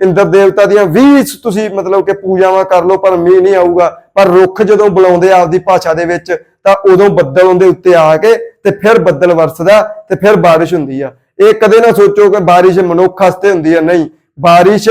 ਇੰਦਰ ਦੇਵਤਾ ਦੀਆਂ 20 ਤੁਸੀਂ ਮਤਲਬ ਕਿ ਪੂਜਾਵਾਂ ਕਰ ਲਓ, ਪਰ ਮੀਂਹ ਨਹੀਂ ਆਊਗਾ। ਪਰ ਰੁੱਖ ਜਦੋਂ ਬੁਲਾਉਂਦੇ ਆਪਦੀ ਭਾਸ਼ਾ ਦੇ ਵਿੱਚ, ਤਾਂ ਉਦੋਂ ਬੱਦਲ ਉਹਦੇ ਉੱਤੇ ਆ ਕੇ ਤੇ ਫਿਰ ਬੱਦਲ ਵਰਸਦਾ ਤੇ ਫਿਰ ਬਾਰਿਸ਼ ਹੁੰਦੀ ਆ। ਇਹ ਕਦੇ ਨਾ ਸੋਚੋ ਕਿ ਬਾਰਿਸ਼ ਮਨੁੱਖ ਵਾਸਤੇ ਹੁੰਦੀ ਆ, ਨਹੀਂ। ਬਾਰਿਸ਼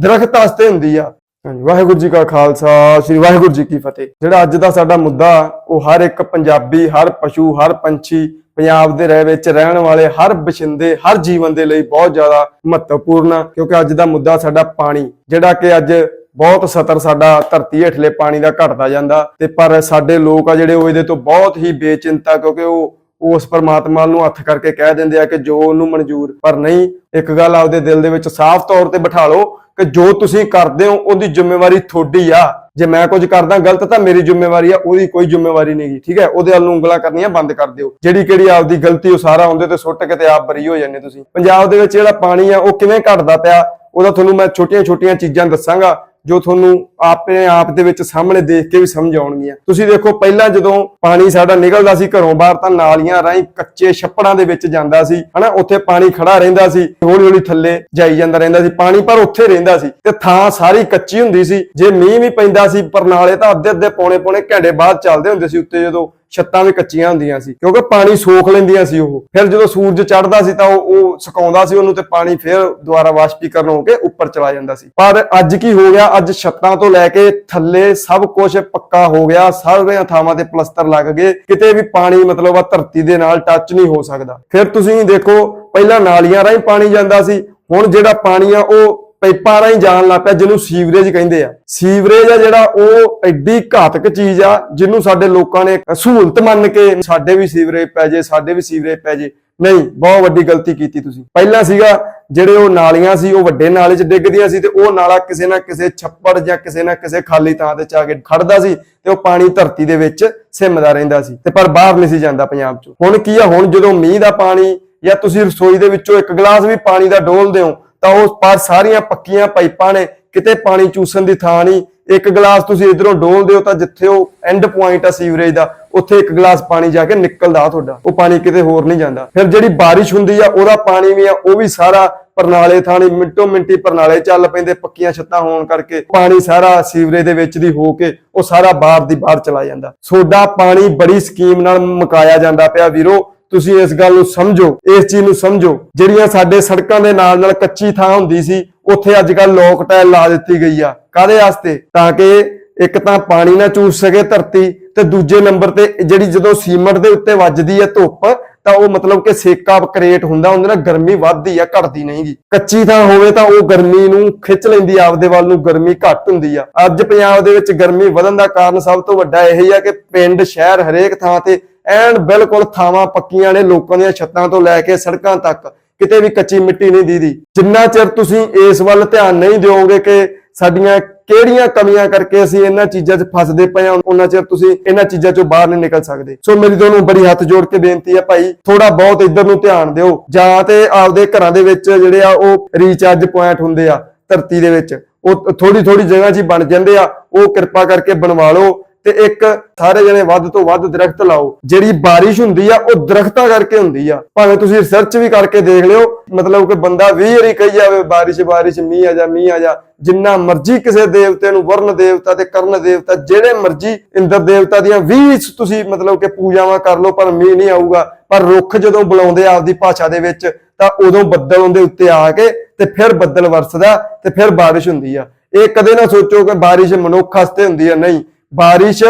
ਦਰਖਤ ਵਾਸਤੇ ਹੁੰਦੀ ਆ। ਵਾਹਿਗੁਰੂ ਜੀ ਕਾ ਖਾਲਸਾ, ਸ੍ਰੀ ਵਾਹਿਗੁਰੂ ਜੀ ਕੀ ਫਤਿਹ। ਜਿਹੜਾ ਅੱਜ ਦਾ ਸਾਡਾ ਮੁੱਦਾ, ਉਹ ਹਰ ਇੱਕ ਪੰਜਾਬੀ, ਹਰ ਪਸ਼ੂ, ਹਰ ਪੰਛੀ ਪੰਜਾਬ ਦੇ ਰਹਿ ਵਿੱਚ ਰਹਿਣ ਵਾਲੇ ਹਰ ਬਸ਼ਿੰਦੇ, ਹਰ ਜੀਵਨ ਦੇ ਲਈ ਬਹੁਤ ਜ਼ਿਆਦਾ ਮਹੱਤਵਪੂਰਨ ਆ, ਕਿਉਂਕਿ ਅੱਜ ਦਾ ਮੁੱਦਾ ਸਾਡਾ ਪਾਣੀ, ਜਿਹੜਾ ਕਿ ਅੱਜ ਬਹੁਤ ਸਤਰ ਸਾਡਾ ਧਰਤੀ ਹੇਠਲੇ ਪਾਣੀ ਦਾ ਘਟਦਾ ਜਾਂਦਾ ਤੇ ਪਰ ਸਾਡੇ ਲੋਕ ਆ ਜਿਹੜੇ ਉਹ ਇਹਦੇ ਤੋਂ ਬਹੁਤ ਹੀ ਬੇਚਿੰਤਾ, ਕਿਉਂਕਿ ਉਹ ਉਸ ਪਰਮਾਤਮਾ ਨੂੰ ਹੱਥ ਕਰਕੇ ਕਹਿ ਦਿੰਦੇ ਆ ਕਿ ਜੋ ਉਹਨੂੰ ਮਨਜ਼ੂਰ, ਪਰ ਨਹੀਂ, ਇੱਕ ਗੱਲ ਆਪਦੇ ਦਿਲ ਦੇ ਵਿੱਚ ਸਾਫ਼ ਤੌਰ ਤੇ ਬਿਠਾ ਲਓ ਕਿ ਜੋ ਤੁਸੀਂ ਕਰਦੇ ਹੋ, ਉਹਦੀ ਜ਼ਿੰਮੇਵਾਰੀ ਤੁਹਾਡੀ ਆ। ਜੇ ਮੈਂ ਕੁਝ ਕਰਦਾ ਗਲਤ, ਤਾਂ ਮੇਰੀ ਜ਼ਿੰਮੇਵਾਰੀ ਆ, ਉਹਦੀ ਕੋਈ ਜ਼ਿੰਮੇਵਾਰੀ ਨਹੀਂਗੀ ਠੀਕ ਹੈ? ਉਹਦੇ ਵੱਲ ਨੂੰ ਉਂਗਲਾਂ ਕਰਨੀਆਂ ਬੰਦ ਕਰ ਦਿਓ। ਜਿਹੜੀ ਕਿਹੜੀ ਆਪਦੀ ਗਲਤੀ, ਉਹ ਸਾਰਾ ਉਹਦੇ ਤੇ ਸੁੱਟ ਕੇ ਤੇ ਆਪ ਬਰੀ ਹੋ ਜਾਂਦੇ ਤੁਸੀਂ। ਪੰਜਾਬ ਦੇ ਵਿੱਚ ਜਿਹੜਾ ਪਾਣੀ ਆ, ਉਹ ਕਿਵੇਂ ਘਟਦਾ ਪਿਆ, ਉਹਦਾ ਤੁਹਾਨੂੰ ਮੈਂ ਛੋਟੀਆਂ-ਛੋਟੀਆਂ ਚੀਜ਼ਾਂ ਦੱਸਾਂਗਾ। ਜੋ ਤੁਹਾਨੂੰ ਆਪਣੇ ਆਪ ਦੇ ਵਿੱਚ ਸਾਹਮਣੇ ਦੇਖ ਕੇ ਵੀ ਸਮਝ ਆਉਣਗੀਆਂ। ਤੁਸੀਂ ਦੇਖੋ, ਪਹਿਲਾਂ ਜਦੋਂ ਪਾਣੀ ਸਾਡਾ ਨਿਕਲਦਾ ਸੀ ਘਰੋਂ ਬਾਹਰ, ਤਾਂ ਨਾਲੀਆਂ ਰਾਹੀਂ ਕੱਚੇ ਛੱਪੜਾਂ ਦੇ ਵਿੱਚ ਜਾਂਦਾ ਸੀ, ਹਨਾ? ਉੱਥੇ ਪਾਣੀ ਖੜਾ ਰਹਿੰਦਾ ਸੀ ਹੌਲੀ ਹੌਲੀ ਥੱਲੇ ਜਾਈ ਜਾਂਦਾ ਰਹਿੰਦਾ ਸੀ, ਪਾਣੀ ਪਰ ਉੱਥੇ ਰਹਿੰਦਾ ਸੀ। ਤੇ ਥਾਂ ਸਾਰੀ ਕੱਚੀ ਹੁੰਦੀ ਸੀ। ਜੇ ਮੀਂਹ ਵੀ ਪੈਂਦਾ ਸੀ, ਪਰ ਨਾਲੇ ਤਾਂ ਅੱਧੇ ਅੱਧੇ ਪੌਣੇ ਪੌਣੇ ਘੰਟੇ ਬਾਅਦ ਚੱਲਦੇ ਹੁੰਦੇ ਸੀ ਉੱਤੇ ਜਦੋਂ ਛੱਤਾਂ ਵੀ ਕੱਚੀਆਂ ਹੁੰਦੀਆਂ ਸੀ, ਕਿਉਂਕਿ ਪਾਣੀ ਸੋਖ ਲੈਂਦੀਆਂ ਸੀ ਉਹ। ਫਿਰ ਜਦੋਂ ਸੂਰਜ ਚੜ੍ਹਦਾ ਸੀ ਤਾਂ ਉਹ ਉਹ ਸੁਕਾਉਂਦਾ ਸੀ ਉਹਨੂੰ ਤੇ ਪਾਣੀ ਫਿਰ ਦੁਬਾਰਾ ਵਾਸ਼ਪੀਕਰਨ ਹੋ ਕੇ ਉੱਪਰ ਚਲਾ ਜਾਂਦਾ ਸੀ। ਪਰ ਅੱਜ ਕੀ ਹੋ ਗਿਆ? ਅੱਜ ਛੱਤਾਂ ਤੋਂ ਲੈ ਕੇ ਥੱਲੇ ਸਭ ਕੁਝ ਪੱਕਾ ਹੋ ਗਿਆ। ਸਾਰੀਆਂ ਥਾਵਾਂ ਤੇ ਪਲਸਤਰ ਲੱਗ ਗਏ। ਕਿਤੇ ਵੀ ਪਾਣੀ ਮਤਲਬ ਆ ਧਰਤੀ ਦੇ ਨਾਲ ਟੱਚ ਨਹੀਂ ਹੋ ਸਕਦਾ। ਫਿਰ ਤੁਸੀਂ ਦੇਖੋ, ਪਹਿਲਾਂ ਨਾਲੀਆਂ ਰਾਹੀਂ ਪਾਣੀ ਜਾਂਦਾ ਸੀ। ਹੁਣ ਜਿਹੜਾ ਪਾਣੀ ਆ ਉਹ ਪਾਈਪਾਂ ਰਾਹੀਂ ਜਾਣ ਲੱਗ ਪਿਆ, ਜਿਹਨੂੰ ਸੀਵਰੇਜ ਕਹਿੰਦੇ ਆ। ਸੀਵਰੇਜ ਆ ਜਿਹੜਾ, ਉਹ ਐਡੀ ਘਾਤਕ ਚੀਜ਼ ਆ, ਜਿਹਨੂੰ ਸਾਡੇ ਲੋਕਾਂ ਨੇ ਸਹੂਲਤ ਮੰਨ ਕੇ ਸਾਡੇ ਵੀ ਸੀਵਰੇਜ ਪੈ ਜੇ, ਸਾਡੇ ਵੀ ਸੀਵਰੇਜ ਪੈ ਜੇ। ਨਹੀਂ, ਬਹੁਤ ਵੱਡੀ ਗਲਤੀ ਕੀਤੀ ਤੁਸੀਂ। ਪਹਿਲਾਂ ਸੀਗਾ, ਜਿਹੜੇ ਉਹ ਨਾਲੀਆਂ ਸੀ, ਉਹ ਵੱਡੇ ਨਾਲੇ 'ਚ ਡਿੱਗਦੀਆਂ ਸੀ ਤੇ ਉਹ ਨਾਲਾ ਕਿਸੇ ਨਾ ਕਿਸੇ ਛੱਪੜ ਜਾਂ ਕਿਸੇ ਨਾ ਕਿਸੇ ਖਾਲੀ ਥਾਂ ਤੇ ਜਾ ਕੇ ਖੜਦਾ ਸੀ ਤੇ ਉਹ ਪਾਣੀ ਧਰਤੀ ਦੇ ਵਿੱਚ ਸਿਮਦਾ ਰਹਿੰਦਾ ਸੀ ਤੇ ਪਰ ਬਾਹਰ ਨਹੀਂ ਸੀ ਜਾਂਦਾ ਪੰਜਾਬ 'ਚੋਂ। ਹੁਣ ਕੀ ਆ, ਹੁਣ ਜਦੋਂ ਮੀਂਹ ਦਾ ਪਾਣੀ ਜਾਂ ਤੁਸੀਂ ਰਸੋਈ ਦੇ ਵਿੱਚੋਂ ਇੱਕ ਗਲਾਸ ਵੀ ਪਾਣੀ ਦਾ ਡੋਲਦੇ ਹੋ ਤਾਂ ਉਸ ਪਾਰ ਸਾਰੀਆਂ ਪੱਕੀਆਂ ਪਾਈਪਾਂ ਨੇ, ਕਿਤੇ ਪਾਣੀ ਚੂਸਣ ਦੀ ਥਾਂ ਨਹੀਂ। ਇੱਕ ਗਲਾਸ ਤੁਸੀਂ ਇਧਰੋਂ ਡੋਲਦੇ ਹੋ ਤਾਂ ਜਿੱਥੇ ਉਹ ਐਂਡ ਪੁਆਇੰਟ ਆ ਸੀਵਰੇਜ ਦਾ, ਉੱਥੇ ਇੱਕ ਗਲਾਸ ਪਾਣੀ ਜਾ ਕੇ ਨਿਕਲਦਾ ਤੁਹਾਡਾ। ਉਹ ਪਾਣੀ ਕਿਤੇ ਹੋਰ ਨਹੀਂ ਜਾਂਦਾ। ਫਿਰ ਜਿਹੜੀ ਬਾਰਿਸ਼ ਹੁੰਦੀ ਆ, ਉਹਦਾ ਪਾਣੀ ਵੀ ਆ, ਉਹ ਵੀ ਸਾਰਾ ਪਰਨਾਲੇ ਥਾਣੀ, ਮਿੰਟੋ ਮਿੰਟੀ ਪਰਨਾਲੇ ਚੱਲ ਪੈਂਦੇ ਪੱਕੀਆਂ ਛੱਤਾਂ ਹੋਣ ਕਰਕੇ। ਪਾਣੀ ਸਾਰਾ ਸੀਵਰੇਜ ਦੇ ਵਿੱਚ ਦੀ ਹੋ ਕੇ ਉਹ ਸਾਰਾ ਬਾਹਰ ਦੀ ਬਾਹਰ ਚਲਾ ਜਾਂਦਾ। ਸੋਡਾ ਪਾਣੀ ਬੜੀ ਸਕੀਮ ਨਾਲ ਮੁਕਾਇਆ ਜਾਂਦਾ ਪਿਆ ਵੀਰੋ। ਤੁਸੀਂ ਇਸ ਗੱਲ ਨੂੰ ਸਮਝੋ, ਇਸ ਚੀਜ਼ ਨੂੰ ਸਮਝੋ। ਜਿਹੜੀਆਂ ਸਾਡੇ ਸੜਕਾਂ ਦੇ ਨਾਲ ਨਾਲ ਕੱਚੀ ਥਾਂ ਹੁੰਦੀ ਸੀ, ਉੱਥੇ ਅੱਜ ਕੱਲ ਲੋਕ ਟਾਇਲ ਲਾ ਦਿੱਤੀ ਗਈ ਆ। ਕਾਦੇ ਵਾਸਤੇ? ਤਾਂ ਕਿ ਇੱਕ ਤਾਂ ਪਾਣੀ ਨਾ ਚੂਸ ਸਕੇ ਧਰਤੀ ਤੇ ਦੂਜੇ ਨੰਬਰ ਤੇ ਜਿਹੜੀ ਜਦੋਂ ਸੀਮੈਂਟ ਦੇ ਉੱਤੇ ਵੱਜਦੀ ਹੈ ਧੁੱਪ, ਤਾਂ ਉਹ ਮਤਲਬ ਕਿ ਸੇਕਾ ਕ੍ਰੀਏਟ ਹੁੰਦਾ, ਉਹਦੇ ਨਾਲ ਗਰਮੀ ਵੱਧਦੀ ਆ, ਘਟਦੀ ਨਹੀਂਗੀ ਕੱਚੀ ਥਾਂ ਹੋਵੇ ਤਾਂ ਉਹ ਗਰਮੀ ਨੂੰ ਖਿੱਚ ਲੈਂਦੀ ਆਪਦੇ ਵੱਲ ਨੂੰ ਗਰਮੀ ਘੱਟ ਹੁੰਦੀ ਆ। ਅੱਜ ਪੰਜਾਬ ਦੇ ਵਿੱਚ ਗਰਮੀ ਵਧਣ ਦਾ ਕਾਰਨ ਸਭ ਤੋਂ ਵੱਡਾ ਇਹ ਹੀ ਆ ਕਿ ਪਿੰਡ, ਸ਼ਹਿਰ ਹਰੇਕ ਥਾਂ ਤੇ ਐਨ ਬਿਲਕੁਲ ਥਾਵਾਂ ਪੱਕੀਆਂ ਨੇ ਲੋਕਾਂ ਦੀਆਂ ਛੱਤਾਂ ਤੋਂ ਲੈ ਕੇ ਸੜਕਾਂ ਤੱਕ, ਕਿਤੇ ਵੀ ਕੱਚੀ ਮਿੱਟੀ ਨਹੀਂ ਦੀਦੀ। ਜਿੰਨਾ ਚਿਰ ਤੁਸੀਂ ਇਸ ਵੱਲ ਧਿਆਨ ਨਹੀਂ ਦਿਓਗੇ ਕਿ ਸਾਡੀਆਂ ਕਿਹੜੀਆਂ ਕਮੀਆਂ ਕਰਕੇ ਅਸੀਂ ਇਹਨਾਂ ਚੀਜ਼ਾਂ 'ਚ ਫਸਦੇ ਪਏ ਹਾਂ, ਉਹਨਾਂ ਚਿਰ ਤੁਸੀਂ ਇਹਨਾਂ ਚੀਜ਼ਾਂ 'ਚੋਂ ਬਾਹਰ ਨਹੀਂ ਨਿਕਲ ਸਕਦੇ। ਸੋ ਮੇਰੀ ਤੁਹਾਨੂੰ ਬੜੀ ਹੱਥ ਜੋੜ ਕੇ ਬੇਨਤੀ ਆ ਭਾਈ ਥੋੜਾ ਬਹੁਤ ਇੱਧਰ ਨੂੰ ਧਿਆਨ ਦਿਓ। ਜਾਂ ਤੇ ਆਪਦੇ ਘਰਾਂ ਦੇ ਵਿੱਚ ਜਿਹੜੇ ਆ ਉਹ ਰੀਚਾਰਜ ਪੁਆਇੰਟ ਹੁੰਦੇ ਆ ਧਰਤੀ ਦੇ ਵਿੱਚ, ਉਹ ਥੋੜੀ ਥੋੜੀ ਜਗ੍ਹਾ 'ਚ ਬਣ ਜਾਂਦੇ ਆ, ਉਹ ਕਿਰਪਾ ਕਰਕੇ ਬਣਵਾ ਲਓ। ਤੇ ਇੱਕ ਸਾਰੇ ਜਣੇ ਵੱਧ ਤੋਂ ਵੱਧ ਦਰਖਤ ਲਾਓ। ਜਿਹੜੀ ਬਾਰਿਸ਼ ਹੁੰਦੀ ਆ, ਉਹ ਦਰਖਤਾਂ ਕਰਕੇ ਹੁੰਦੀ ਆ। ਭਾਵੇਂ ਤੁਸੀਂ ਰਿਸਰਚ ਵੀ ਕਰਕੇ ਦੇਖ ਲਿਓ, ਮਤਲਬ ਕਿ ਬੰਦਾ 20 ਵਾਰੀ ਕਹੀ ਜਾਵੇ, ਬਾਰਿਸ਼ ਬਾਰਿਸ਼, ਮੀਂਹ ਆ ਜਾ, ਮੀਂਹ ਆ ਜਾ। ਜਿੰਨਾ ਮਰਜ਼ੀ ਕਿਸੇ ਦੇਵਤੇ ਨੂੰ ਵਰਨ ਦੇਵਤਾ ਤੇ ਕਰਨ ਦੇਵਤਾ, ਜਿਹੜੇ ਮਰਜ਼ੀ ਇੰਦਰ ਦੇਵਤਾ ਦੀਆਂ 20 ਤੁਸੀਂ ਮਤਲਬ ਕਿ ਪੂਜਾਵਾਂ ਕਰ ਲਓ, ਪਰ ਮੀਂਹ ਨਹੀਂ ਆਊਗਾ। ਪਰ ਰੁੱਖ ਜਦੋਂ ਬੁਲਾਉਂਦੇ ਆ ਆਪਦੀ ਭਾਸ਼ਾ ਦੇ ਵਿੱਚ, ਤਾਂ ਉਦੋਂ ਬੱਦਲ ਉਹਦੇ ਉੱਤੇ ਆ ਕੇ ਤੇ ਫਿਰ ਬੱਦਲ ਵਰਸਦਾ ਤੇ ਫਿਰ ਬਾਰਿਸ਼ ਹੁੰਦੀ ਆ। ਇਹ ਕਦੇ ਨਾ ਸੋਚੋ ਕਿ ਬਾਰਿਸ਼ ਮਨੁੱਖ ਵਾਸਤੇ ਹੁੰਦੀ ਆ, ਨਹੀਂ। ਬਾਰਿਸ਼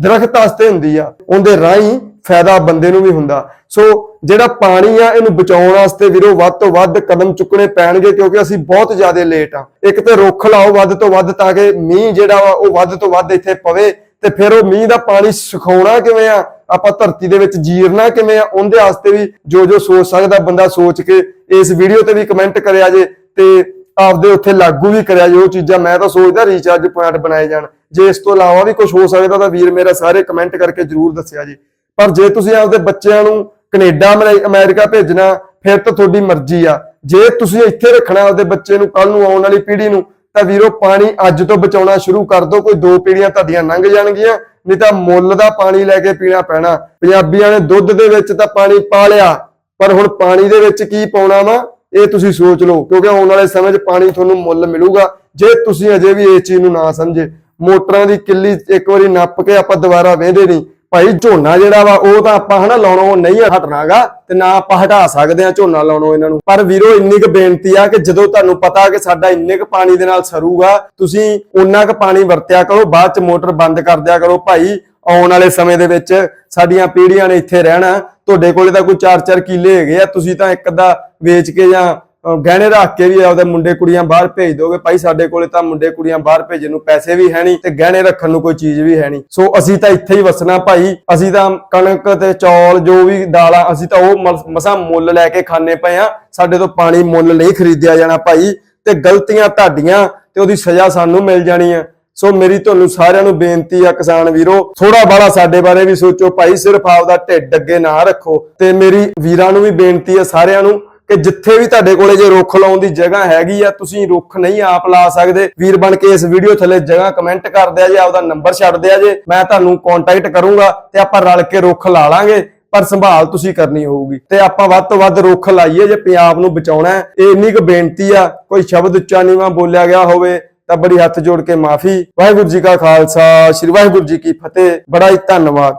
ਦਰਖਤ ਵਾਸਤੇ ਹੁੰਦੀ ਆ, ਉਹਦੇ ਰਾਹੀਂ ਫਾਇਦਾ ਬੰਦੇ ਨੂੰ ਵੀ ਹੁੰਦਾ। ਸੋ ਜਿਹੜਾ ਪਾਣੀ ਆ, ਇਹਨੂੰ ਬਚਾਉਣ ਵਾਸਤੇ ਵੀਰੋ ਵੱਧ ਤੋਂ ਵੱਧ ਕਦਮ ਚੁੱਕਣੇ ਪੈਣਗੇ, ਕਿਉਂਕਿ ਅਸੀਂ ਬਹੁਤ ਜ਼ਿਆਦਾ ਲੇਟ ਆ। ਇੱਕ ਤੇ ਰੁੱਖ ਲਾਓ ਵੱਧ ਤੋਂ ਵੱਧ, ਤਾਂ ਕਿ ਮੀਂਹ ਜਿਹੜਾ ਵਾ, ਉਹ ਵੱਧ ਤੋਂ ਵੱਧ ਇੱਥੇ ਪਵੇ, ਤੇ ਫਿਰ ਉਹ ਮੀਂਹ ਦਾ ਪਾਣੀ ਸੁਖਾਉਣਾ ਕਿਵੇਂ ਆ? ਆਪਾਂ ਧਰਤੀ ਦੇ ਵਿੱਚ ਜੀਰਨਾ ਕਿਵੇਂ ਆ? ਉਹਦੇ ਵਾਸਤੇ ਵੀ ਜੋ ਜੋ ਸੋਚ ਸਕਦਾ ਬੰਦਾ ਸੋਚ ਕੇ ਇਸ ਵੀਡੀਓ ਤੇ ਵੀ ਕਮੈਂਟ ਕਰਿਆ ਜੇ, ਤੇ ਆਪਦੇ ਉੱਥੇ ਲਾਗੂ ਵੀ ਕਰਿਆ ਜੇ ਉਹ ਚੀਜ਼ਾਂ ਮੈਂ ਤਾਂ ਸੋਚਦਾ ਰੀਚਾਰਜ ਪੁਆਇੰਟ ਬਣਾਏ ਜਾਣ। ਜੇ ਇਸ ਤੋਂ ਇਲਾਵਾ ਵੀ ਕੁਝ ਹੋ ਸਕਦਾ ਤਾਂ ਵੀਰ ਮੇਰਾ ਸਾਰੇ ਕਮੈਂਟ ਕਰਕੇ ਜਰੂਰ ਦੱਸਿਆ ਜੀ। ਪਰ ਜੇ ਤੁਸੀਂ ਆਪਦੇ ਬੱਚਿਆਂ ਨੂੰ ਕੈਨੇਡਾ ਅਮਰੀਕਾ ਭੇਜਣਾ, ਫਿਰ ਤਾਂ ਤੁਹਾਡੀ ਮਰਜ਼ੀ ਆ। ਜੇ ਤੁਸੀਂ ਇੱਥੇ ਰੱਖਣਾ ਆਪਦੇ ਬੱਚੇ ਨੂੰ ਕੱਲ ਨੂੰ ਆਉਣ ਵਾਲੀ ਪੀੜ੍ਹੀ ਨੂੰ, ਤਾਂ ਵੀਰੋ ਪਾਣੀ ਅੱਜ ਤੋਂ ਬਚਾਉਣਾ ਸ਼ੁਰੂ ਕਰ ਦਿਓ। ਕੋਈ ਦੋ ਪੀੜੀਆਂ ਤੁਹਾਡੀਆਂ ਲੰਘ ਜਾਣਗੀਆਂ, ਨਹੀਂ ਤਾਂ ਮੁੱਲ ਦਾ ਪਾਣੀ ਲੈ ਕੇ ਪੀਣਾ ਪੈਣਾ। ਪੰਜਾਬੀਆਂ ਨੇ ਦੁੱਧ ਦੇ ਵਿੱਚ ਤਾਂ ਪਾਣੀ ਪਾ ਲਿਆ, ਪਰ ਹੁਣ ਪਾਣੀ ਦੇ ਵਿੱਚ ਕੀ ਪਾਉਣਾ ਵਾ? ਇਹ ਤੁਸੀਂ ਸੋਚ ਲਓ, ਕਿਉਂਕਿ ਆਉਣ ਵਾਲੇ ਸਮੇਂ 'ਚ ਪਾਣੀ ਤੁਹਾਨੂੰ ਮੁੱਲ ਮਿਲੂਗਾ। ਜੇ ਤੁਸੀਂ ਅਜੇ ਵੀ ਇਸ ਚੀਜ਼ ਨੂੰ ਨਾ ਸਮਝੇ, ਮੋਟਰਾਂ ਦੀ ਕਿੱਲੀ ਇੱਕ ਵਾਰੀ ਨੱਪ ਕੇ ਆਪਾਂ ਦੁਬਾਰਾ ਵੇਂਦੇ ਨਹੀਂ। ਭਾਈ ਝੋਨਾ ਜਿਹੜਾ ਵਾ, ਉਹ ਤਾਂ ਆਪਾਂ ਹਨਾ ਲਾਉਣੋਂ ਨਹੀਂ ਹਟਣਾਗਾ, ਤੇ ਨਾ ਆਪਾਂ ਹਟਾ ਸਕਦੇ ਆ ਝੋਨਾ ਲਾਉਣੋਂ ਇਹਨਾਂ ਨੂੰ। ਪਰ ਵੀਰੋ, ਇੰਨੀ ਕੁ ਬੇਨਤੀ ਆ ਕਿ ਜਦੋਂ ਤੁਹਾਨੂੰ ਪਤਾ ਕਿ ਸਾਡਾ ਇੰਨੇ ਕੁ ਪਾਣੀ ਦੇ ਨਾਲ ਸਰੂਗਾ, ਤੁਸੀਂ ਉਨਾ ਕੁ ਪਾਣੀ ਵਰਤਿਆ ਕਰੋ, ਬਾਅਦ ਚ ਮੋਟਰ ਬੰਦ ਕਰ ਦਿਆ ਕਰੋ। ਭਾਈ, ਆਉਣ ਵਾਲੇ ਸਮੇਂ ਦੇ ਵਿੱਚ ਸਾਡੀਆਂ ਪੀੜ੍ਹੀਆਂ ਨੇ ਇੱਥੇ ਰਹਿਣਾ। ਤੁਹਾਡੇ ਕੋਲੇ ਤਾਂ ਕੋਈ 4-4 ਕਿੱਲੇ ਹੈਗੇ ਆ, ਤੁਸੀਂ ਤਾਂ ਇੱਕ ਅੱਧਾ ਵੇਚ ਕੇ ਜਾਂ ਗਹਿਣੇ ਰੱਖ ਕੇ ਵੀ ਆਪਦੇ ਮੁੰਡੇ ਕੁੜੀਆਂ ਬਾਹਰ ਭੇਜ ਦੋਗੇ ਭਾਈ ਸਾਡੇ ਕੋਲੇ ਤਾਂ ਮੁੰਡੇ ਕੁੜੀਆਂ ਬਾਹਰ ਭੇਜਣ ਨੂੰ ਪੈਸੇ ਵੀ ਹੈ ਨਹੀਂ ਤੇ ਗਹਿਣੇ ਰੱਖਣ ਨੂੰ ਕੋਈ ਚੀਜ਼ ਵੀ ਹੈ ਨਹੀਂ। ਸੋ ਅਸੀਂ ਤਾਂ ਇੱਥੇ ਹੀ ਵਸਣਾ ਭਾਈ। ਅਸੀਂ ਤਾਂ ਕਣਕ ਤੇ ਚੌਲ ਜੋ ਵੀ ਦਾਲਾਂ, ਅਸੀਂ ਤਾਂ ਉਹ ਮਸਾਂ ਮੁੱਲ ਲੈ ਕੇ ਖਾਣੇ ਪਏ ਆ ਸਾਡੇ ਤੋਂ ਪਾਣੀ ਮੁੱਲ ਨਹੀਂ ਖਰੀਦਿਆ ਜਾਣਾ ਭਾਈ। ਤੇ ਗਲਤੀਆਂ ਤੁਹਾਡੀਆਂ ਤੇ ਉਹਦੀ ਸਜ਼ਾ ਸਾਨੂੰ ਮਿਲ ਜਾਣੀ ਆ। ਸੋ ਮੇਰੀ ਤੁਹਾਨੂੰ ਸਾਰਿਆਂ ਨੂੰ ਬੇਨਤੀ ਆ ਕਿਸਾਨ ਵੀਰੋ ਥੋੜਾ ਬਾਲਾ ਸਾਡੇ ਬਾਰੇ ਵੀ ਸੋਚੋ ਭਾਈ। ਸਿਰਫ ਆਪਦਾ ਢਿੱਡ ਅੱਗੇ ਨਾ ਰੱਖੋ। ਤੇ ਮੇਰੀ ਵੀਰਾਂ ਨੂੰ ਵੀ ਬੇਨਤੀ ਆ ਸਾਰਿਆਂ ਨੂੰ ਕਿ ਜਿੱਥੇ ਵੀ ਤੁਹਾਡੇ ਕੋਲੇ ਜੇ ਰੁੱਖ ਲਾਉਣ ਦੀ ਜਗ੍ਹਾ ਹੈਗੀ ਆ, ਤੁਸੀਂ ਰੁੱਖ ਨਹੀਂ ਆਪ ਲਾ ਸਕਦੇ। ਵੀਰ ਬਣ ਕੇ ਇਸ ਵੀਡੀਓ ਥੱਲੇ ਜਗ੍ਹਾ ਕਮੈਂਟ ਕਰ ਦਿਆ ਜੇ, ਆਪਦਾ ਨੰਬਰ ਛੱਡ ਦਿਆ ਜੇ, ਮੈਂ ਤੁਹਾਨੂੰ ਕੰਟੈਕਟ ਕਰੂੰਗਾ ਤੇ ਆਪਾਂ ਰਲ ਕੇ ਰੁੱਖ ਲਾ ਲਾਂਗੇ, ਪਰ ਸੰਭਾਲ ਤੁਸੀਂ ਕਰਨੀ ਹੋਊਗੀ। ਤੇ ਆਪਾਂ ਵੱਧ ਤੋਂ ਵੱਧ ਰੁੱਖ ਲਾਈਏ ਜੇ ਪੰਜਾਬ ਨੂੰ ਬਚਾਉਣਾ ਹੈ। ਇਹ ਇੰਨੀ ਕੁ ਬੇਨਤੀ ਆ, ਕੋਈ ਸ਼ਬਦ ਉੱਚਾ ਨੀਵਾਂ ਬੋਲਿਆ ਗਿਆ ਹੋਵੇ, ਤਾਂ ਬੜੀ ਹੱਥ ਜੋੜ ਕੇ ਮਾਫੀ। ਵਾਹਿਗੁਰੂ ਜੀ ਕਾ ਖਾਲਸਾ, ਸ੍ਰੀ ਵਾਹਿਗੁਰੂ ਜੀ ਕੀ ਫਤਿਹ। ਬੜਾ ਹੀ ਧੰਨਵਾਦ।